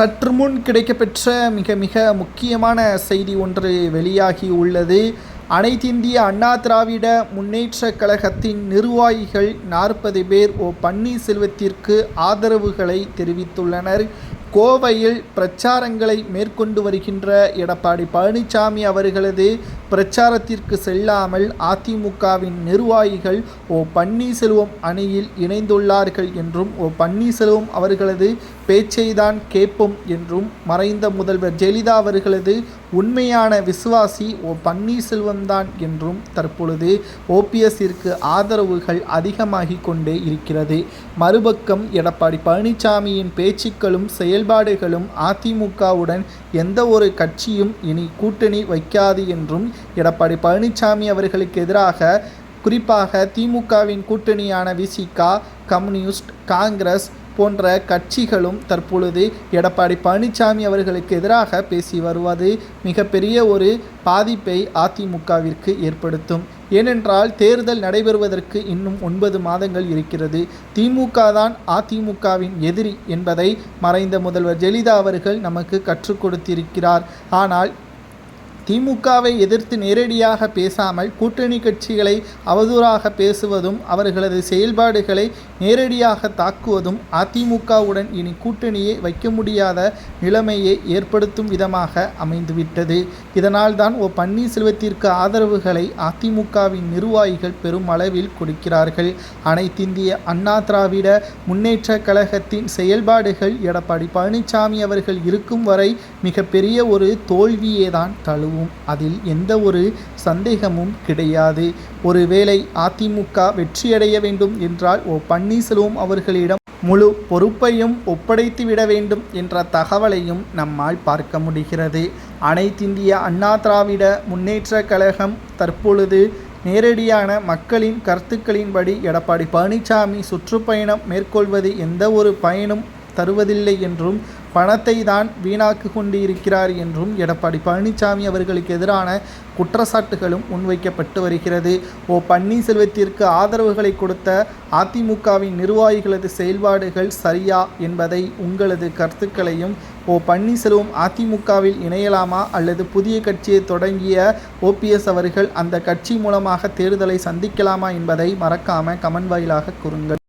சற்று முன் கிடைக்கப்பெற்ற மிக மிக முக்கியமான செய்தி ஒன்று வெளியாகி உள்ளது. அனைத்திந்திய அண்ணா திராவிட முன்னேற்ற கழகத்தின் நிர்வாகிகள் நாற்பது பேர் ஓ பன்னீர்செல்வத்திற்கு ஆதரவுகளை தெரிவித்துள்ளனர். கோவையில் பிரச்சாரங்களை மேற்கொண்டு வருகின்ற எடப்பாடி பழனிசாமி அவர்களது பிரச்சாரத்திற்கு செல்லாமல் அதிமுகவின் நிர்வாகிகள் ஓ பன்னீர்செல்வம் அணியில் இணைந்துள்ளார்கள் என்றும் ஓ பன்னீர்செல்வம் அவர்களது பேச்சைதான் கேட்போம் என்றும் மறைந்த முதல்வர் ஜெயலலிதா அவர்களது உண்மையான விசுவாசி ஓ பன்னீர்செல்வம்தான் என்றும் தற்பொழுது ஓபிஎஸ்ஸிற்கு ஆதரவுகள் அதிகமாகி கொண்டே இருக்கிறது. மறுபக்கம் எடப்பாடி பழனிசாமியின் பேச்சுக்களும் செயல்பாடுகளும் அதிமுகவுடன் எந்த ஒரு கட்சியும் இனி கூட்டணி வைக்காது என்றும் எடப்பாடி பழனிசாமி அவர்களுக்கு எதிராக குறிப்பாக திமுகவின் கூட்டணியான விசிகா கம்யூனிஸ்ட் காங்கிரஸ் போன்ற கட்சிகளும் தற்பொழுது எடப்பாடி பழனிசாமி அவர்களுக்கு எதிராக பேசி வருவது மிகப்பெரிய ஒரு பாதிப்பை அதிமுகவிற்கு ஏற்படுத்தும். ஏனென்றால் தேர்தல் நடைபெறுவதற்கு இன்னும் ஒன்பது மாதங்கள் இருக்கிறது. திமுக தான் அதிமுகவின் எதிரி என்பதை மறைந்த முதல்வர் ஜெயலலிதா அவர்கள் நமக்கு கற்றுக் கொடுத்திருக்கிறார். ஆனால் திமுகவை எதிர்த்து நேரடியாக பேசாமல் கூட்டணி கட்சிகளை அவதூறாக பேசுவதும் அவர்களது செயல்பாடுகளை நேரடியாக தாக்குவதும் அதிமுகவுடன் இனி கூட்டணியை வைக்க முடியாத நிலைமையை ஏற்படுத்தும் விதமாக அமைந்துவிட்டது. இதனால் தான் ஓ பன்னீர்செல்வத்திற்கு ஆதரவுகளை அதிமுகவின் நிர்வாகிகள் பெரும் அளவில் கொடுக்கிறார்கள். அனைத்திந்திய அண்ணா திராவிட முன்னேற்ற கழகத்தின் செயல்பாடுகள் எடப்பாடி பழனிசாமி அவர்கள் இருக்கும் வரை மிகப்பெரிய ஒரு தோல்வியே தான் தழுவும். அதில் எந்த ஒரு சந்தேகமும் கிடையாது. ஒருவேளை அதிமுக வெற்றியடைய வேண்டும் என்றால் ஓ பன்னீர்செல்வம் அவர்களிடம் முழு பொறுப்பையும் ஒப்படைத்து விட வேண்டும் என்ற தகவலையும் நம்மால் பார்க்க முடிகிறது. அனைத்திந்திய அண்ணா திராவிட முன்னேற்ற கழகம் தற்பொழுது நேரடியான மக்களின் கருத்துக்களின்படி எடப்பாடி பழனிசாமி சுற்றுப்பயணம் மேற்கொள்வது எந்த ஒரு பயனும் தருவதில்லை என்றும் பணத்தை தான் வீணாக்கு கொண்டு இருக்கிறார் என்றும் எடப்பாடி பழனிசாமி அவர்களுக்கு எதிரான குற்றச்சாட்டுகளும் முன்வைக்கப்பட்டு வருகிறது. ஓ பன்னீர்செல்வத்திற்கு ஆதரவுகளை கொடுத்த அதிமுகவின் நிர்வாகிகளது செயல்பாடுகள் சரியா என்பதை உங்களது கருத்துக்களையும் ஓ பன்னீர்செல்வம் அதிமுகவில் இணையலாமா அல்லது புதிய கட்சியை தொடங்கிய ஓபிஎஸ் அவர்கள் அந்த கட்சி மூலமாக தேர்தலை சந்திக்கலாமா என்பதை மறக்காம கமெண்ட் வாயிலாக கூறுங்கள்.